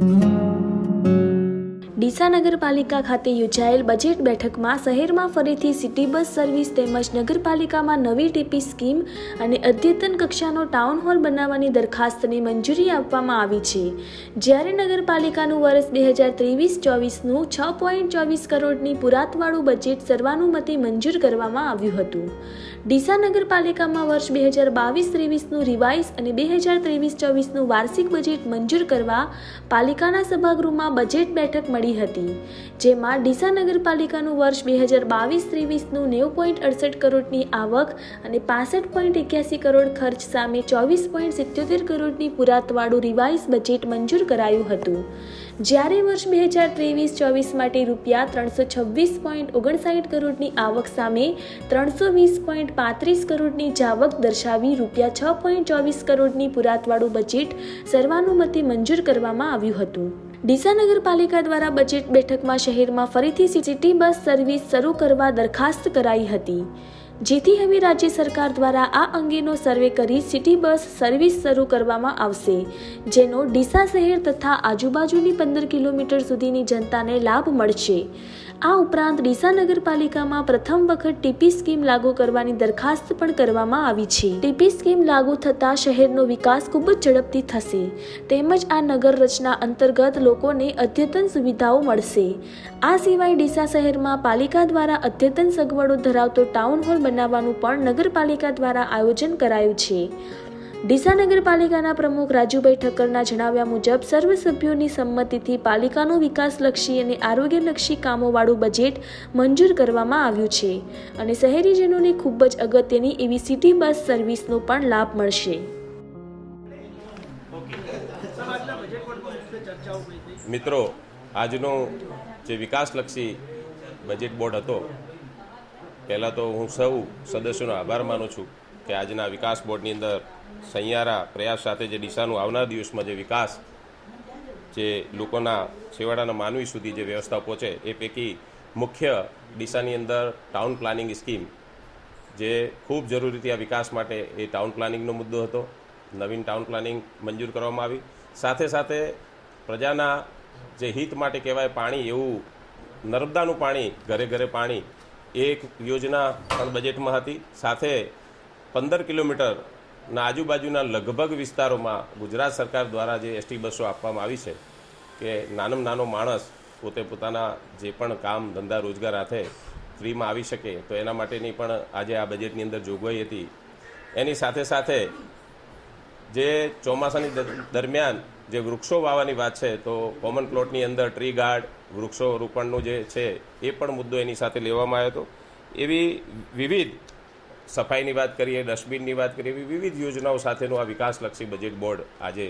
thank you. Deesa નગરપાલિકા ખાતે યોજાયેલ બજેટ બેઠકમાં શહેરમાં ફરીથી સિટી બસ સર્વિસ તેમજ નગરપાલિકામાં નવી ટીપી સ્કીમ અને અદ્યતન કક્ષાનો ટાઉન હોલ બનાવવાની દરખાસ્તને મંજૂરી આપવામાં આવી છે. જ્યારે નગરપાલિકાનું વર્ષ બે હજાર ત્રેવીસ ચોવીસનું છ પોઈન્ટ ચોવીસ કરોડની પુરાતવાળું બજેટ સર્વાનુમતે મંજૂર કરવામાં આવ્યું હતું. ડીસા નગરપાલિકામાં વર્ષ બે હજાર બાવીસ ત્રેવીસનું રિવાઇઝ અને બે હજાર ત્રેવીસ ચોવીસનું વાર્ષિક બજેટ મંજૂર કરવા પાલિકાના સભાગૃહમાં બજેટ બેઠક મળી હતી, જેમાં ડીસા નગરપાલિકાનું વર્ષ બે હજાર બાવીસ ત્રેવીસનું નેવું પોઈન્ટ અડસઠ કરોડની આવક અને પાસઠ પોઈન્ટ એક્યાસી કરોડ ખર્ચ સામે ચોવીસ પોઈન્ટ સિત્યોતેર કરોડની પુરાતવાળું રિવાઇઝ બજેટ મંજૂર કરાયું હતું. જ્યારે વર્ષ બે હજાર ત્રેવીસ ચોવીસ માટે રૂપિયા ત્રણસો છવ્વીસ પોઈન્ટ ઓગણસાઠ કરોડની આવક સામે ત્રણસો વીસ પોઈન્ટ પાંત્રીસ કરોડની જાવક દર્શાવી રૂપિયા છ પોઈન્ટ ચોવીસ કરોડની પુરાતવાળું બજેટ સર્વાનુમતે મંજૂર કરવામાં આવ્યું હતું. ડીસા નગરપાલિકા દ્વારા બજેટ બેઠકમાં શહેરમાં ફરીથી સિટી બસ સર્વિસ શરૂ કરવા દરખાસ્ત કરાઈ હતી. જેથી હવે રાજ્ય સરકાર દ્વારા આ અંગેનો સર્વે કરી સિટી બસ સર્વિસ શરૂ કરવામાં આવશે, જેનો ડીસા શહેર તથા આજુબાજુની પંદર કિલોમીટર સુધીની જનતાને લાભ મળશે. આ ઉપરાંત ડીસા નગરપાલિકામાં પ્રથમ વખત ટીપી સ્કીમ લાગુ કરવાની દરખાસ્ત પણ કરવામાં આવી છે. ટીપી સ્કીમ લાગુ થતાં શહેરનો વિકાસ ખૂબ જ ઝડપથી થશે. તેમજ આ નગર રચના અંતર્ગત લોકોને અદ્યતન સુવિધાઓ મળશે. આ સિવાય ડીસા શહેરમાં પાલિકા દ્વારા અદ્યતન સગવડો ધરાવતો ટાઉન હોલ બનાવવાનું પણ નગરપાલિકા દ્વારા આયોજન કરાયું છે. ડીસા નગરપાલિકાના પ્રમુખ રાજુભાઈ ઠક્કરના જણાવ્યા મુજબ સર્વ સભ્યોની સંમતિથી પાલિકાનું વિકાસલક્ષી અને આરોગ્યલક્ષી કામોવાળું બજેટ મંજૂર કરવામાં આવ્યું છે અને શહેરીજનોને ખૂબ જ અગત્યની એવી સિટી બસ સર્વિસનો પણ લાભ મળશે. મિત્રો, આજનો જે વિકાસલક્ષી બજેટ બોર્ડ હતો, પહેલાં તો હું સૌ સદસ્યોનો આભાર માનું છું. કે આજના વિકાસ બોર્ડની અંદર સહિયારા પ્રયાસ સાથે જે ડીસાનું આવનાર દિવસમાં જે વિકાસ જે લોકોના છેવાડાના માનવી સુધી જે વ્યવસ્થા પહોંચે એ પૈકી મુખ્ય ડીસાની અંદર ટાઉન પ્લાનિંગ સ્કીમ જે ખૂબ જરૂરી આ વિકાસ માટે એ ટાઉન પ્લાનિંગનો મુદ્દો હતો. નવીન ટાઉન પ્લાનિંગ મંજૂર કરવામાં આવી. સાથે સાથે પ્રજાના જે હિત માટે કહેવાય પાણી એવું નર્મદાનું પાણી, ઘરે ઘરે પાણી એક યોજના પણ બજેટમાં હતી. સાથે પંદર કિલોમીટરના આજુબાજુના લગભગ વિસ્તારોમાં ગુજરાત સરકાર દ્વારા જે એસટી બસો આપવામાં આવી છે કે નાનામાં નાનો માણસ પોતે પોતાના જે પણ કામ ધંધા રોજગાર હાથે ફ્રીમાં આવી શકે, તો એના માટેની પણ આજે આ બજેટની અંદર જોગવાઈ હતી. એની સાથે સાથે જે ચોમાસાની દરમિયાન જે વૃક્ષો વાવવાની વાત છે, તો કોમન પ્લોટની અંદર ટ્રી ગાર્ડ વૃક્ષો રોપણનું જે છે, એ પણ મુદ્દો એની સાથે લેવામાં આવ્યો હતો. એવી વિવિધ સફાઈની વાત કરીએ, ડસ્ટબિનની વાત કરીએ, એવી વિવિધ યોજનાઓ સાથેનું આ વિકાસલક્ષી બજેટ બોર્ડ આજે